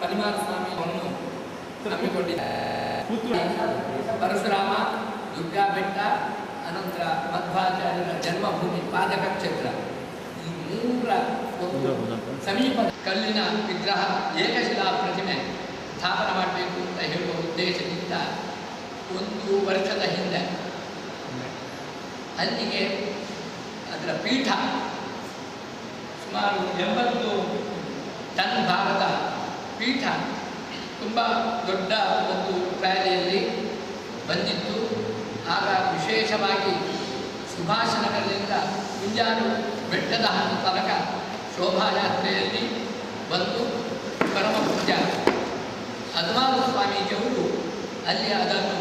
ಪರಿವಾರ ಸ್ವಾಮಿಯನ್ನು ಪರಶುರಾಮ, ದುರ್ಗಾ ಬೆಟ್ಟ, ಅನಂತರ ಮಧ್ವಾಚಾರ್ಯರ ಜನ್ಮಭೂಮಿ ಪಾದಕ ಕ್ಷೇತ್ರ. ಈ ಮೂರ ಸಮೀಪ ಕಲ್ಲಿನ ವಿಗ್ರಹ ಏಕಶಿಲಾ ಪ್ರತಿಮೆ ಸ್ಥಾಪನೆ ಮಾಡಬೇಕು ಅಂತ ಹೇಳುವ ಉದ್ದೇಶದಿಂದ ಒಂದು ವರ್ಷದ ಹಿಂದೆ ಅಲ್ಲಿಗೆ ಅದರ ಪೀಠ ಸುಮಾರು ಎಂಬತ್ತು ಟನ್ ಭಾಗದ ಪೀಠ ತುಂಬ ದೊಡ್ಡ ಒಂದು ಟ್ರ್ಯಾಲಿಯಲ್ಲಿ ಬಂದಿತ್ತು. ಆಗ ವಿಶೇಷವಾಗಿ ಸುಭಾಷಣಗಳಿಂದ ಮುಂಜಾನು ಬೆಟ್ಟದ ಹಣ್ಣು ತನಕ ಶೋಭಾಯಾತ್ರೆಯಲ್ಲಿ ಬಂದು ಪರಮ ಪೂಜ್ಯ ಹನುಮಾನ ಸ್ವಾಮೀಜಿಯವರು ಅಲ್ಲಿ ಅದನ್ನು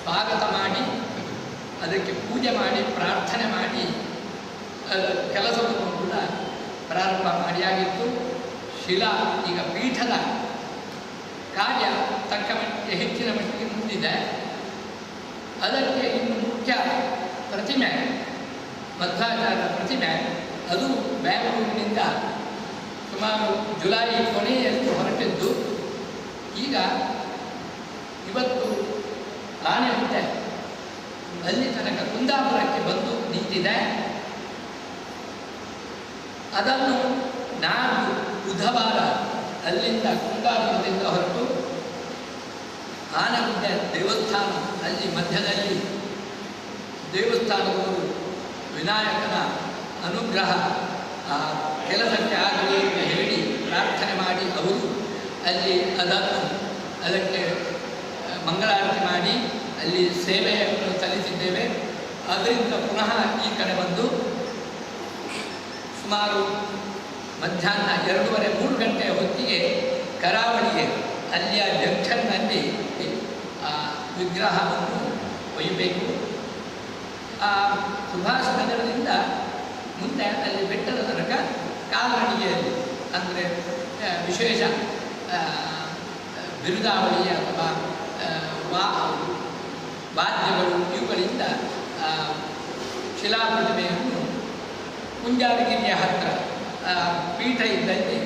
ಸ್ವಾಗತ ಮಾಡಿ, ಅದಕ್ಕೆ ಪೂಜೆ ಮಾಡಿ, ಪ್ರಾರ್ಥನೆ ಮಾಡಿ ಕೆಲಸವನ್ನು ಕೂಡ ಪ್ರಾರಂಭ ಮಾಡಿಯಾಗಿತ್ತು. ಶಿಲಾ, ಈಗ ಪೀಠದ ಕಾರ್ಯ ತಕ್ಕ ಮಟ್ಟಿಗೆ, ಹೆಚ್ಚಿನ ಮಟ್ಟಿಗೆ ಮುಂದಿದೆ. ಅದಕ್ಕೆ ಇನ್ನು ಮುಖ್ಯ ಪ್ರತಿಮೆ, ಮಧ್ವಾಚಾರ್ಯ ಪ್ರತಿಮೆ, ಅದು ಬ್ಯಾಂಗ್ಳೂರಿನಿಂದ ಸುಮಾರು ಜುಲೈ ಕೊನೆಯಲ್ಲಿ ಹೊರಟಿದ್ದು. ಈಗ ಇವತ್ತು ಆನೆ ಹುಟ್ಟೆ ಅಲ್ಲಿ ತನಕ ಕುಂದಾಪುರಕ್ಕೆ ಬಂದು ನಿಂತಿದೆ. ಅದನ್ನು ನಾನು ಬುಧವಾರ ಅಲ್ಲಿಂದ ಕುಂದಾಪುರದಿಂದ ಹೊರಟು ಆನಗುಡ್ಡೆ ದೇವಸ್ಥಾನ, ಅಲ್ಲಿ ಮಧ್ಯದಲ್ಲಿ ದೇವಸ್ಥಾನದವರು ವಿನಾಯಕನ ಅನುಗ್ರಹ, ಆ ಕೆಲಸಕ್ಕೆ ಆಗಲಿ ಅಂತ ಹೇಳಿ ಪ್ರಾರ್ಥನೆ ಮಾಡಿ ಅವರು ಅಲ್ಲಿ ಅದನ್ನು ಅದಕ್ಕೆ ಮಂಗಳಾರತಿ ಮಾಡಿ ಅಲ್ಲಿ ಸೇವೆಯನ್ನು ಸಲ್ಲಿಸಿದ್ದೇವೆ. ಅದರಿಂದ ಪುನಃ ಈ ಕಡೆ ಬಂದು ಸುಮಾರು ಮಧ್ಯಾಹ್ನ ಎರಡೂವರೆ ಹೊತ್ತಿಗೆ ಕರಾವಳಿಗೆ ಅಲ್ಲಿಯ ಜಂಕ್ಷನ್ನಲ್ಲಿ ಆ ವಿಗ್ರಹವನ್ನು ಒಯ್ಯಬೇಕು. ಆ ಸುಭಾಷ್ ನಗರದಿಂದ ಮುಂದೆ ಅಲ್ಲಿ ಬೆಟ್ಟದ ತನಕ ಕಾಲ್ನಡಿಗೆಯಲ್ಲಿ, ಅಂದರೆ ವಿಶೇಷ ಬಿರುದಾವಳಿ ಅಥವಾ ವಾ, ವಾದ್ಯಗಳು ಇವುಗಳಿಂದ ಶಿಲಾಪ್ರತಿಮೆಯನ್ನು ಕುಂಜಾರಗಿರಿಯ ಹತ್ತಿರ ಪೀಠ ಇದ್ದಲ್ಲಿ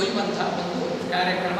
कोई पंथा बंधु कार्यक्रम